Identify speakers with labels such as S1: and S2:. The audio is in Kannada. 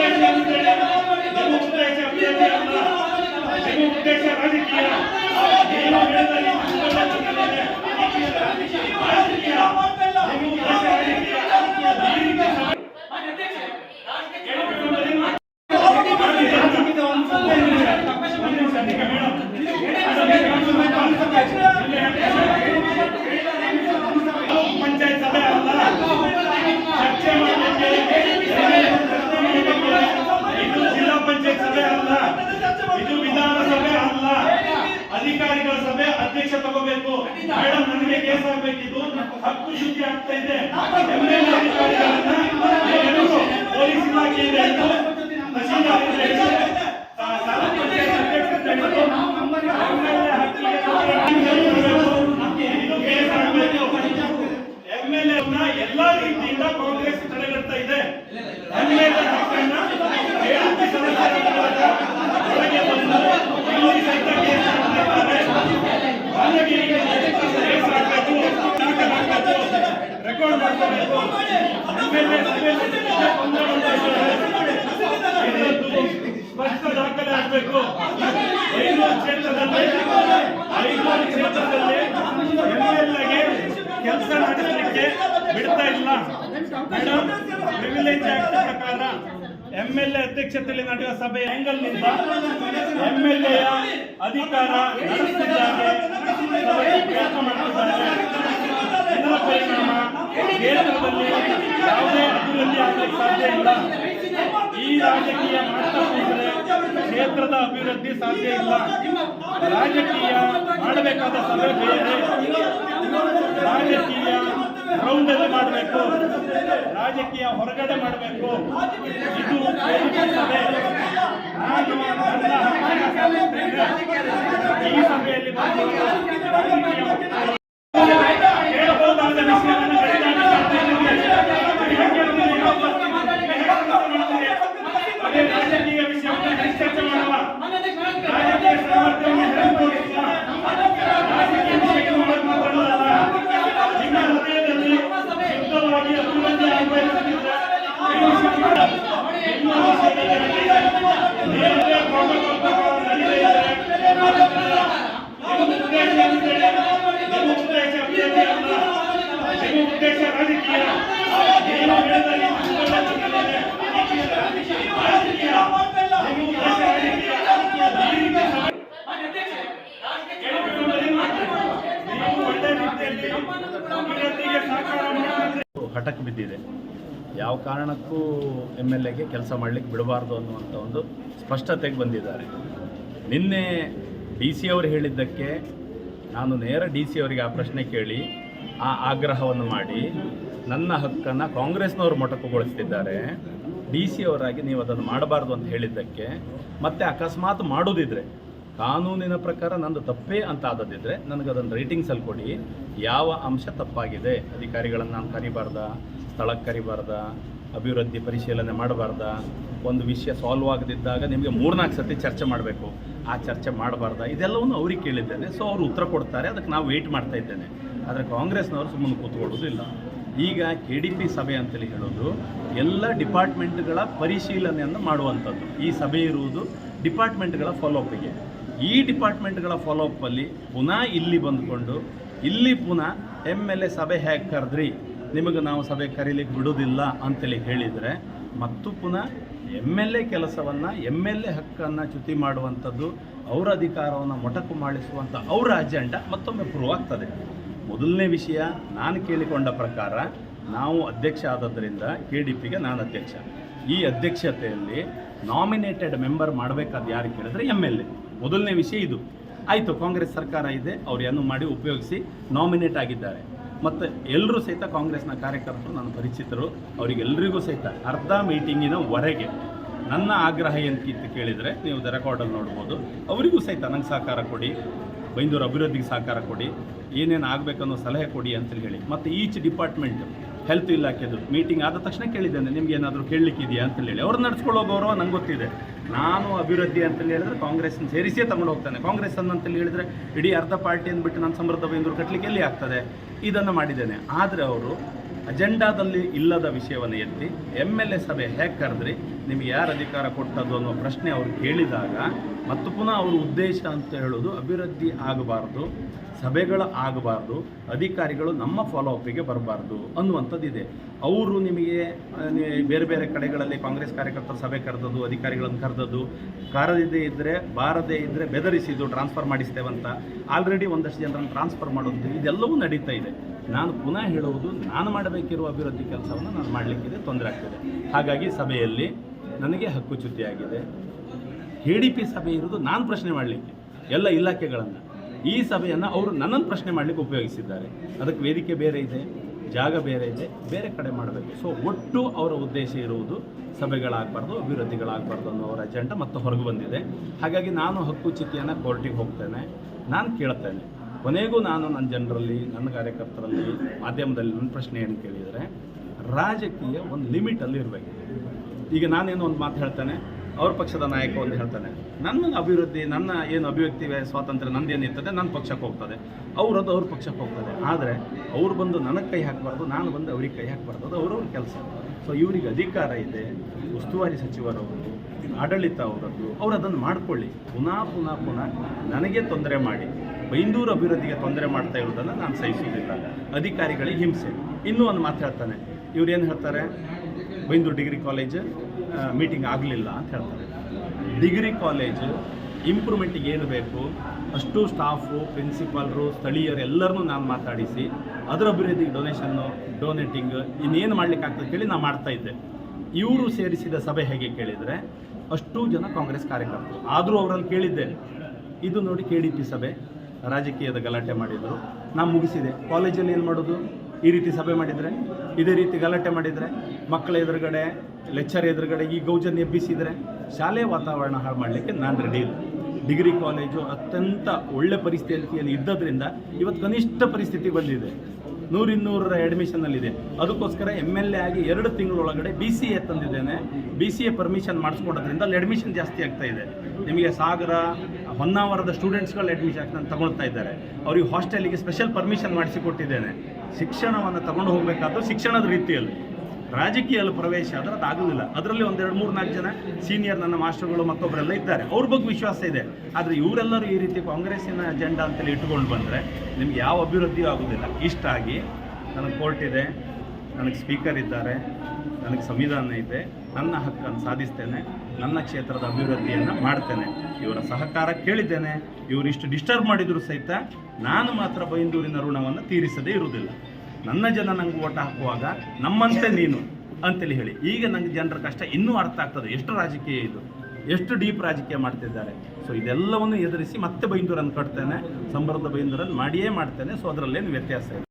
S1: Gracias. ಅಧ್ಯಕ್ಷ ತಗೋಬೇಕು. ಮೇಡಮ್ ನನಗೆ ಕೇಸ್ ಆಗ್ಬೇಕಿದ್ದು ಹಕ್ಕು ಶುದ್ಧಿ ಆಗ್ತಾ ಇದೆ. ಪೊಲೀಸ್ ಇಲಾಖೆಯಿಂದ ಎಲ್ಲಾ ತಹಶೀಲ್ದಾರ್ ಇಂದ ಹಿಡಿದು, ಆ, ತಾಲೂಕು ಪಂಚಾಯತ್ ಅಧ್ಯಕ್ಷರಿಂದ ಹಿಡಿದು, MLA ಹಕ್ಕಿಗೆ ಇದು ಕೇಸ್ ಆಗ್ಬೇಕು ಎಂಎಲ್ಎ ಎಲ್ಲಾ ರೀತಿಯಿಂದ ಕಾಂಗ್ರೆಸ್ ತಡೆಗಟ್ತಾ ಇದೆ ಎಂಎಲ್ಎ ಹಕ್ಕನ್ನ ALP ಸದಸ್ಯರ ವಿರುದ್ಧ ಹೊರಗೆ ಬಂದು ಇಲ್ಲಿ ಸಹಿತ ಕೇಸ್ ಮಾಡ್ತಾ ಇದ್ದಾರೆ. ಬಾಲಕಿಯರಿಗೆ ಕೇಸ್ ಹಾಕ್ಬೇಕು, ದಾಖಲಾಗಬೇಕು, ರೆಕಾರ್ಡ್ ಮಾಡ್ಕೋಬೇಕು ಎಂಎಲ್ಎ ಸಭೆಯಲ್ಲಿ ಗೊಂದಲ ಉಂಟಾಗಿದೆ. ಇದೊಂದು ಸ್ಪಷ್ಟ ದಾಖಲೆ ಆಗಬೇಕು ಐನೂರು ಕ್ಷೇತ್ರದಲ್ಲಿ ಐನೂರು ಕ್ಷೇತ್ರದಲ್ಲಿ ಎಂಎಲ್ಎಗೆ ಕೆಲಸ ನಡೆಸಲಿಕ್ಕೆ ಬಿಡ್ತಾ ಇಲ್ಲ ಮೇಡಮ್ ಪ್ರಕಾರ ಎಂಎಲ್ಎ ಅಧ್ಯಕ್ಷತೆಯಲ್ಲಿ ನಡೆಯುವ ಸಭೆ ಆಂಗಲ್ನಿಂದ ಎಂಎಲ್ಎಯ ಅಧಿಕಾರ ಪ್ರಯತ್ನ ಪ್ರಯತ್ನ ಮಾಡುತ್ತಿದ್ದಾರೆ ಇದರ ಪರಿಣಾಮ ಕ್ಷೇತ್ರದಲ್ಲಿ ಯಾವುದೇ ಅಭಿವೃದ್ಧಿ ಆಗಲಿಕ್ಕೆ ಸಾಧ್ಯ ಇಲ್ಲ ಈ ರಾಜಕೀಯ ಮಾಡ್ತಾ ಕ್ಷೇತ್ರದ ಅಭಿವೃದ್ಧಿ ಸಾಧ್ಯ ಇಲ್ಲ. ರಾಜಕೀಯ ಮಾಡಬೇಕಾದ ಸಭೆ ಬೇರೆ ರಾಜಕೀಯ ಗ್ರೌಂಡಲ್ಲಿ ಮಾಡಬೇಕು. ರಾಜಕೀಯ ಹೊರಗಡೆ ಮಾಡಬೇಕು. ಇದು ನಾನು ಈ ಸಭೆಯಲ್ಲಿ ಬಂದು ರಾಜಕೀಯ ಮಾಡ್ತಾರೆ. ಕೇಳಬಹುದಾದ ವಿಷಯವನ್ನು ಗಡಿದಾಟಿ ಮಾಡ್ತಿದ್ದೀರಿ. ಯಾಕೆ ಅಂದ್ರೆ ಅದೇ ರಾಜಕೀಯ ವಿಷಯವನ್ನು ಚರ್ಚೆ ಮಾಡುವ ರಾಜಕೀಯ ಸಾಮರ್ಥ್ಯವನ್ನು ಹೆರತೋರಿಸುವ ರಾಜಕೀಯ ವಿಷಯಕ್ಕೆ ಮಾಡೋದು ಮಾತಾಡೋದಲ್ಲ ನಿಮ್ಮ ಹೃದಯದಲ್ಲಿ ಶುದ್ಧವಾಗಿ ಅಭಿವೃದ್ಧಿ ಆಗಬೇಕಿದ್ರೆ ಈ ವಿಷಯವನ್ನು ನಿಮ್ಮ ವಿಷಯದಲ್ಲಿ ನೇರವೇ ಪ್ರೋಟೋಕಾಲ್ ನಡೀತಾ ಇದೆ. ನಿಮ್ಮ ಉದ್ದೇಶ ಏನಿದೆ? ನಿಮ್ಮ ಉದ್ದೇಶ ಅಭಿವೃದ್ಧಿ ಅಲ್ಲ ನಿಮ್ಮ ಉದ್ದೇಶ ರಾಜಕೀಯ ನೀವು ಹೇಳಿದ ಈ ಮಾತುಗಳನ್ನ ರಾಜಕೀಯ ನಿಮ್ಮ ಉದ್ದೇಶ ರಾಜಕೀಯ ಈ ರೀತಿ ಸಭೆ ನೀವು ಒಳ್ಳೆ ರೀತಿಯಲ್ಲಿ ಅಭಿವೃದ್ಧಿಗೆ ಸಹಕಾರ ಮಾಡಿದ್ರೆ
S2: ಹಠಕ್ಕೆ ಬಿದ್ದಿದೆ ಯಾವ ಕಾರಣಕ್ಕೂ ಎಂ ಎಲ್ ಎಗೆ ಕೆಲಸ ಮಾಡಲಿಕ್ಕೆ ಬಿಡಬಾರ್ದು ಅನ್ನುವಂಥ ಒಂದು ಸ್ಪಷ್ಟತೆಗೆ ಬಂದಿದ್ದಾರೆ. ನಿನ್ನೆ ಡಿ ಸಿ ಅವರು ಹೇಳಿದ್ದಕ್ಕೆ ನಾನು ನೇರ ಡಿ ಸಿ ಅವರಿಗೆ ಆ ಪ್ರಶ್ನೆ ಕೇಳಿ, ಆ ಆಗ್ರಹವನ್ನು ಮಾಡಿ, ನನ್ನ ಹಕ್ಕನ್ನು ಕಾಂಗ್ರೆಸ್ನವರು ಮೊಟಕುಗೊಳಿಸ್ತಿದ್ದಾರೆ. ಡಿ ಸಿ ಅವರಾಗಿ ನೀವು ಅದನ್ನು ಮಾಡಬಾರ್ದು ಅಂತ ಹೇಳಿದ್ದಕ್ಕೆ, ಮತ್ತೆ ಅಕಸ್ಮಾತ್ ಮಾಡೋದಿದ್ರೆ, ಕಾನೂನಿನ ಪ್ರಕಾರ ನಂದು ತಪ್ಪೇ ಅಂತ ಆದದಿದ್ದರೆ ನನಗೆ ಅದನ್ನು ರೇಟಿಂಗ್ಸಲ್ಲಿ ಕೊಡಿ. ಯಾವ ಅಂಶ ತಪ್ಪಾಗಿದೆ? ಅಧಿಕಾರಿಗಳನ್ನು ನಾನು ಕರಿಬಾರ್ದ? ಸ್ಥಳಕ್ಕೆ ಕರಿಬಾರ್ದ, ಅಭಿವೃದ್ಧಿ ಪರಿಶೀಲನೆ ಮಾಡಬಾರ್ದ, ಒಂದು ವಿಷಯ ಸಾಲ್ವ್ ಆಗದಿದ್ದಾಗ ನಿಮಗೆ ಮೂರ್ನಾಲ್ಕು ಸರ್ತಿ ಚರ್ಚೆ ಮಾಡಬೇಕು. ಆ ಚರ್ಚೆ ಮಾಡಬಾರ್ದ, ಇದೆಲ್ಲವನ್ನು ಅವ್ರಿಗೆ ಕೇಳಿದ್ದೇನೆ. ಸೊ ಅವರು ಉತ್ತರ ಕೊಡ್ತಾರೆ, ಅದಕ್ಕೆ ನಾವು ವೆಯ್ಟ್ ಮಾಡ್ತಾ ಇದ್ದೇನೆ. ಆದರೆ ಕಾಂಗ್ರೆಸ್ನವರು ಸುಮ್ಮನೆ ಕೂತ್ಕೊಳ್ಳೋದಿಲ್ಲ ಈಗ ಕೆ ಡಿ ಪಿ ಸಭೆ ಅಂತೇಳಿ ಹೇಳೋದು, ಎಲ್ಲ ಡಿಪಾರ್ಟ್ಮೆಂಟ್ಗಳ ಪರಿಶೀಲನೆಯನ್ನು ಮಾಡುವಂಥದ್ದು. ಈ ಸಭೆ ಇರುವುದು ಡಿಪಾರ್ಟ್ಮೆಂಟ್ಗಳ ಫಾಲೋಅಪ್ಗೆ ಈ ಡಿಪಾರ್ಟ್ಮೆಂಟ್ಗಳ ಫಾಲೋಅಪ್ಪಲ್ಲಿ ಪುನಃ ಇಲ್ಲಿ ಬಂದುಕೊಂಡು, ಇಲ್ಲಿ ಪುನಃ ಎಂ ಎಲ್ ಎ ಸಭೆ ಹೇಗೆ ಕರೆದ್ರಿ? ನಿಮಗೆ ನಾವು ಸಭೆ ಕರೀಲಿಕ್ಕೆ ಬಿಡೋದಿಲ್ಲ ಅಂತೇಳಿ ಹೇಳಿದರೆ, ಮತ್ತು ಪುನಃ ಎಂ ಎಲ್ ಎ ಕೆಲಸವನ್ನು, ಎಂ ಎಲ್ ಎ ಹಕ್ಕನ್ನು ಚ್ಯುತಿ ಮಾಡುವಂಥದ್ದು, ಅವರ ಅಧಿಕಾರವನ್ನು ಮೊಟಕು ಮಾಡಿಸುವಂಥ ಅವರ ಅಜೆಂಡ ಮತ್ತೊಮ್ಮೆ ಪ್ರೂವ್ ಆಗ್ತದೆ. ಮೊದಲನೇ ವಿಷಯ ನಾನು ಕೇಳಿಕೊಂಡ ಪ್ರಕಾರ, ನಾವು ಅಧ್ಯಕ್ಷ ಆದದ್ದರಿಂದ ಕೆ ಡಿ ಪಿಗೆ ನಾನು ಅಧ್ಯಕ್ಷ. ಈ ಅಧ್ಯಕ್ಷತೆಯಲ್ಲಿ ನಾಮಿನೇಟೆಡ್ ಮೆಂಬರ್ ಮಾಡಬೇಕಾದ ಯಾರು ಕೇಳಿದ್ರೆ ಎಂ ಎಲ್ ಎ. ಮೊದಲನೇ ವಿಷಯ ಇದು. ಆಯಿತು, ಕಾಂಗ್ರೆಸ್ ಸರ್ಕಾರ ಇದೆ, ಅವರು ಏನು ಮಾಡಿ ಉಪಯೋಗಿಸಿ ನಾಮಿನೇಟ್ ಆಗಿದ್ದಾರೆ. ಮತ್ತು ಎಲ್ಲರೂ ಸಹಿತ ಕಾಂಗ್ರೆಸ್ನ ಕಾರ್ಯಕರ್ತರು, ನನ್ನ ಪರಿಚಿತರು ಅವರಿಗೆಲ್ಲರಿಗೂ ಸಹಿತ ಅರ್ಧ ಮೀಟಿಂಗಿನ ಹೊರಗೆ ನನ್ನ ಆಗ್ರಹ ಏನಕ್ಕಿತ್ತು ಕೇಳಿದರೆ ನೀವು ದ ರೆಕಾರ್ಡಲ್ಲಿ ನೋಡ್ಬೋದು. ಅವರಿಗೂ ಸಹಿತ ನಂಗೆ ಸಹಕಾರ ಕೊಡಿ, ಬೈಂದೂರು ಅಭಿವೃದ್ಧಿಗೆ ಸಹಕಾರ ಕೊಡಿ, ಏನೇನು ಆಗಬೇಕನ್ನೋ ಸಲಹೆ ಕೊಡಿ ಅಂತೇಳಿ ಹೇಳಿ. ಮತ್ತು ಈಚ್ ಡಿಪಾರ್ಟ್ಮೆಂಟ್ ಹೆಲ್ತ್ ಇಲಾಖೆದು ಮೀಟಿಂಗ್ ಆದ ತಕ್ಷಣ ಕೇಳಿದ್ದೇನೆ, ನಿಮ್ಗೆ ಏನಾದರೂ ಕೇಳಲಿಕ್ಕಿದೆಯಾ ಅಂತೇಳಿ ಹೇಳಿ. ಅವ್ರು ನಡ್ಸ್ಕೊಳ್ಳೋ ಗೌರವ ನಂಗೆ ಗೊತ್ತಿದೆ. ನಾನು ಅಭಿವೃದ್ಧಿ ಅಂತೇಳಿ ಹೇಳಿದ್ರೆ ಕಾಂಗ್ರೆಸ್ನ ಸೇರಿಸೇ ತಗೊಂಡು ಹೋಗ್ತಾನೆ. ಕಾಂಗ್ರೆಸ್ ಅಂತೇಳಿ ಹೇಳಿದ್ರೆ ಇಡೀ ಅರ್ಧ ಪಾರ್ಟಿ ಬಿಟ್ಟು ನಾನು ಸಮೃದ್ಧ ಬೈಂದೂರು ಕಟ್ಟಲಿಕ್ಕೆ ಎಲ್ಲಿ ಆಗ್ತದೆ? ಇದನ್ನು ಮಾಡಿದ್ದೇನೆ. ಆದರೆ ಅವರು ಅಜೆಂಡಾದಲ್ಲಿ ಇಲ್ಲದ ವಿಷಯವನ್ನು ಎತ್ತಿ ಎಂ ಎಲ್ ಎ ಸಭೆ ಹೇಗೆ ಕರೆದ್ರಿ? ನಿಮಗೆ ಯಾರು ಅಧಿಕಾರ ಕೊಟ್ಟದ್ದು ಅನ್ನೋ ಪ್ರಶ್ನೆ ಅವರು ಕೇಳಿದಾಗ ಮತ್ತು ಪುನಃ ಅವ್ರ ಉದ್ದೇಶ ಅಂತ ಹೇಳೋದು ಅಭಿವೃದ್ಧಿ ಆಗಬಾರ್ದು, ಸಭೆಗಳು ಆಗಬಾರ್ದು, ಅಧಿಕಾರಿಗಳು ನಮ್ಮ ಫಾಲೋ ಅಪ್ಪಿಗೆ ಬರಬಾರ್ದು ಅನ್ನುವಂಥದ್ದಿದೆ ಅವರು ನಿಮಗೆ ಬೇರೆ ಬೇರೆ ಕಡೆಗಳಲ್ಲಿ ಕಾಂಗ್ರೆಸ್ ಕಾರ್ಯಕರ್ತರ ಸಭೆ ಕರೆದದ್ದು, ಅಧಿಕಾರಿಗಳನ್ನು ಕರೆದದ್ದು, ಕರೆದಿದ್ದೇ ಇದ್ದರೆ ಬಾರದೇ ಇದ್ದರೆ ಬೆದರಿಸಿದ್ದು ಟ್ರಾನ್ಸ್ಫರ್ ಮಾಡಿಸ್ತೇವಂತ. ಆಲ್ರೆಡಿ ಒಂದಷ್ಟು ಜನರನ್ನು ಟ್ರಾನ್ಸ್ಫರ್ ಮಾಡೋದು ಇದೆಲ್ಲವೂ ನಡೀತಾ ಇದೆ. ನಾನು ಪುನಃ ಹೇಳುವುದು, ನಾನು ಮಾಡಬೇಕಿರುವ ಅಭಿವೃದ್ಧಿ ಕೆಲಸವನ್ನು ನಾನು ಮಾಡಲಿಕ್ಕಿದೆ, ತೊಂದರೆ ಆಗ್ತದೆ. ಹಾಗಾಗಿ ಸಭೆಯಲ್ಲಿ ನನಗೆ ಹಕ್ಕುಚ್ಯುತಿಯಾಗಿದೆ ಕೆ ಡಿ ಪಿ ಸಭೆ ಇರೋದು ನಾನು ಪ್ರಶ್ನೆ ಮಾಡಲಿಕ್ಕೆ, ಎಲ್ಲ ಇಲಾಖೆಗಳನ್ನು. ಈ ಸಭೆಯನ್ನು ಅವರು ನನ್ನನ್ನು ಪ್ರಶ್ನೆ ಮಾಡಲಿಕ್ಕೆ ಉಪಯೋಗಿಸಿದ್ದಾರೆ. ಅದಕ್ಕೆ ವೇದಿಕೆ ಬೇರೆ ಇದೆ, ಜಾಗ ಬೇರೆ ಇದೆ, ಬೇರೆ ಕಡೆ ಮಾಡಬೇಕು. ಸೊ ಒಟ್ಟು ಅವರ ಉದ್ದೇಶ ಇರುವುದು ಸಭೆಗಳಾಗಬಾರ್ದು, ಅಭಿವೃದ್ಧಿಗಳಾಗಬಾರ್ದು ಅನ್ನೋ ಅವರ ಅಜೆಂಡ ಮತ್ತು ಹೊರಗೆ ಬಂದಿದೆ. ಹಾಗಾಗಿ ನಾನು ಹಕ್ಕುಚ್ಯುತಿಯನ್ನು ಕೋರ್ಟಿಗೆ ಹೋಗ್ತೇನೆ, ನಾನು ಕೇಳ್ತೇನೆ. ಕೊನೆಗೂ ನಾನು ನನ್ನ ಜನರಲ್ಲಿ ನನ್ನ ಕಾರ್ಯಕರ್ತರಲ್ಲಿ, ಮಾಧ್ಯಮದಲ್ಲಿ ನನ್ನ ಪ್ರಶ್ನೆ ಏನು ಕೇಳಿದರೆ, ರಾಜಕೀಯ ಒಂದು ಲಿಮಿಟಲ್ಲಿ ಇರಬೇಕು ಈಗ ನಾನೇನು ಒಂದು ಮಾತು ಹೇಳ್ತೇನೆ? ಅವ್ರ ಪಕ್ಷದ ನಾಯಕ ಒಂದು ಹೇಳ್ತಾನೆ, ನನ್ನ ಅಭಿವೃದ್ಧಿ, ನನ್ನ ಏನು ಅಭಿವ್ಯಕ್ತಿ, ಸ್ವಾತಂತ್ರ್ಯ ನಂದೇನು ಇರ್ತದೆ, ನನ್ನ ಪಕ್ಷಕ್ಕೆ ಹೋಗ್ತದೆ. ಅವರದ್ದು ಅವ್ರ ಪಕ್ಷಕ್ಕೆ ಹೋಗ್ತದೆ. ಆದರೆ ಅವ್ರು ಬಂದು ನನಗೆ ಕೈ ಹಾಕಬಾರ್ದು, ನಾನು ಬಂದು ಅವ್ರಿಗೆ ಕೈ ಹಾಕಬಾರ್ದು, ಅದು ಅವ್ರವ್ರ ಕೆಲಸ. ಸೊ ಇವರಿಗೆ ಅಧಿಕಾರ ಇದೆ, ಉಸ್ತುವಾರಿ ಸಚಿವರವರು ಆಡಳಿತ ಅವರದ್ದು, ಅವ್ರು ಅದನ್ನು ಮಾಡ್ಕೊಳ್ಳಿ. ಪುನಃ ಪುನಃ ಪುನಃ ನನಗೆ ತೊಂದರೆ ಮಾಡಿ. ಬೈಂದೂರು ಅಭಿವೃದ್ಧಿಗೆ ತೊಂದರೆ ಮಾಡ್ತಾ ಇರೋದನ್ನು ನಾನು ಸಹಿಸುವುದಿಲ್ಲ. ಅಧಿಕಾರಿಗಳಿಗೆ ಹಿಂಸೆ. ಇನ್ನೂ ಒಂದು ಮಾತು ಹೇಳ್ತಾನೆ. ಇವ್ರು ಏನು ಹೇಳ್ತಾರೆ? ಬೈಂದೂರು ಡಿಗ್ರಿ ಕಾಲೇಜ್ ಮೀಟಿಂಗ್ ಆಗಲಿಲ್ಲ ಅಂತ ಹೇಳ್ತಾರೆ. ಡಿಗ್ರಿ ಕಾಲೇಜು ಇಂಪ್ರೂವ್ಮೆಂಟಿಗೆ ಏನು ಬೇಕು? ಅಷ್ಟು ಸ್ಟಾಫು ಪ್ರಿನ್ಸಿಪಾಲ್ರು ಸ್ಥಳೀಯರು ಎಲ್ಲರನ್ನೂ ನಾನು ಮಾತಾಡಿಸಿ, ಅದರ ಅಭಿವೃದ್ಧಿಗೆ ಡೊನೇಷನ್ನು ಡೊನೇಟಿಂಗ್ ಇನ್ನೇನು ಮಾಡ್ಲಿಕ್ಕೆ ಕೇಳಿ ನಾನು ಮಾಡ್ತಾ ಇದ್ದೆ. ಇವರು ಸೇರಿಸಿದ ಸಭೆ ಹೇಗೆ ಕೇಳಿದರೆ, ಅಷ್ಟು ಜನ ಕಾಂಗ್ರೆಸ್ ಕಾರ್ಯಕರ್ತರು. ಆದರೂ ಅವರಲ್ಲಿ ಕೇಳಿದ್ದೆ, ಇದು ನೋಡಿ ಕೆ ಡಿ ಪಿ ಸಭೆ, ರಾಜಕೀಯದ ಗಲಾಟೆ ಮಾಡಿದರು. ನಾನು ಮುಗಿಸಿದೆ. ಕಾಲೇಜಲ್ಲಿ ಏನು ಮಾಡೋದು? ಈ ರೀತಿ ಸಭೆ ಮಾಡಿದರೆ, ಇದೇ ರೀತಿ ಗಲಾಟೆ ಮಾಡಿದರೆ, ಮಕ್ಕಳ ಎದುರುಗಡೆ ಲೆಕ್ಚರ್ ಎದುರುಗಡೆ ಈ ಗೌಜನ್ ಎಬ್ಬಿಸಿದರೆ ಶಾಲೆ ವಾತಾವರಣ ಹಾಳು ಮಾಡಲಿಕ್ಕೆ ನಾನು ರೆಡಿ ಇಲ್ಲ. ಡಿಗ್ರಿ ಕಾಲೇಜು ಅತ್ಯಂತ ಒಳ್ಳೆ ಪರಿಸ್ಥಿತಿಯಲ್ಲಿ ಇದ್ದದ್ರಿಂದ ಇವತ್ತು ಕನಿಷ್ಠ ಪರಿಸ್ಥಿತಿ ಬಂದಿದೆ. ನೂರಿನ್ನೂರರ ಅಡ್ಮಿಷನ್ನಲ್ಲಿದೆ ಅದಕ್ಕೋಸ್ಕರ ಎಂ ಎಲ್ ಎ ಆಗಿ ಎರಡು ತಿಂಗಳೊಳಗಡೆ ಬಿ ಸಿ ಎ ತಂದಿದ್ದೇನೆ. ಬಿ ಸಿ ಎ ಪರ್ಮಿಷನ್ ಮಾಡಿಸ್ಕೊಡೋದ್ರಿಂದ ಅಲ್ಲಿ ಅಡ್ಮಿಷನ್ ಜಾಸ್ತಿ ಆಗ್ತಾ ಇದೆ. ನಿಮಗೆ ಸಾಗರ, ಹೊನ್ನಾವರದ ಸ್ಟೂಡೆಂಟ್ಸ್ಗಳು ಅಡ್ಮಿಷನ್ ತಗೊಳ್ತಾ ಇದ್ದಾರೆ. ಅವ್ರಿಗೆ ಹಾಸ್ಟೆಲಿಗೆ ಸ್ಪೆಷಲ್ ಪರ್ಮಿಷನ್ ಮಾಡಿಸಿಕೊಟ್ಟಿದ್ದೇನೆ. ಶಿಕ್ಷಣವನ್ನು ತಗೊಂಡು ಹೋಗಬೇಕಾದ್ರೂ ಶಿಕ್ಷಣದ ರೀತಿಯಲ್ಲಿ. ರಾಜಕೀಯಲ್ಲಿ ಪ್ರವೇಶ ಆದರೆ ಅದಾಗಲಿಲ್ಲ ಅದರಲ್ಲಿ ಒಂದೆರಡು ಮೂರು ನಾಲ್ಕು ಜನ ಸೀನಿಯರ್ ನನ್ನ ಮಾಸ್ಟರ್ಗಳು ಮತ್ತೊಬ್ಬರೆಲ್ಲ ಇದ್ದಾರೆ. ಅವ್ರ ಬಗ್ಗೆ ವಿಶ್ವಾಸ ಇದೆ. ಆದರೆ ಇವರೆಲ್ಲರೂ ಈ ರೀತಿ ಕಾಂಗ್ರೆಸ್ಸಿನ ಅಜೆಂಡಾ ಅಂತೇಳಿ ಇಟ್ಕೊಂಡು ಬಂದರೆ ನಿಮ್ಗೆ ಯಾವ ಅಭಿವೃದ್ಧಿಯೂ ಆಗೋದಿಲ್ಲ. ಇಷ್ಟಾಗಿ ನನಗೆ ಕೋರ್ಟ್ ಇದೆ, ನನಗೆ ಸ್ಪೀಕರ್ ಇದ್ದಾರೆ, ನನಗೆ ಸಂವಿಧಾನ ಇದೆ, ನನ್ನ ಹಕ್ಕನ್ನು ಸಾಧಿಸ್ತೇನೆ, ನನ್ನ ಕ್ಷೇತ್ರದ ಅಭಿವೃದ್ಧಿಯನ್ನು ಮಾಡ್ತೇನೆ. ಇವರ ಸಹಕಾರ ಕೇಳಿದ್ದೇನೆ. ಇವರಿಷ್ಟು ಡಿಸ್ಟರ್ಬ್ ಮಾಡಿದರೂ ಸಹಿತ ನಾನು ಮಾತ್ರ ಬೈಂದೂರಿನ ಋಣವನ್ನು ತೀರಿಸದೇ ಇರುವುದಿಲ್ಲ. ನನ್ನ ಜನ ನಂಗೆ ಓಟ ಹಾಕುವಾಗ ನಮ್ಮಂತೆ ನೀನು ಅಂತೇಳಿ ಹೇಳಿ. ಈಗ ನಂಗೆ ಜನರ ಕಷ್ಟ ಇನ್ನೂ ಅರ್ಥ ಆಗ್ತದೆ. ಎಷ್ಟು ರಾಜಕೀಯ ಇದು? ಎಷ್ಟು ಡೀಪ್ ರಾಜಕೀಯ ಮಾಡ್ತಿದ್ದಾರೆ? ಸೊ ಇದೆಲ್ಲವನ್ನು ಎದುರಿಸಿ ಮತ್ತೆ ಬೈಂದೂರನ್ನು ಕಟ್ತೇನೆ. ಸಮೃದ್ಧ ಬೈಂದೂರನ್ನು ಮಾಡಿಯೇ ಮಾಡ್ತೇನೆ. ಸೊ ಅದರಲ್ಲೇನು ವ್ಯತ್ಯಾಸ ಇಲ್ಲ.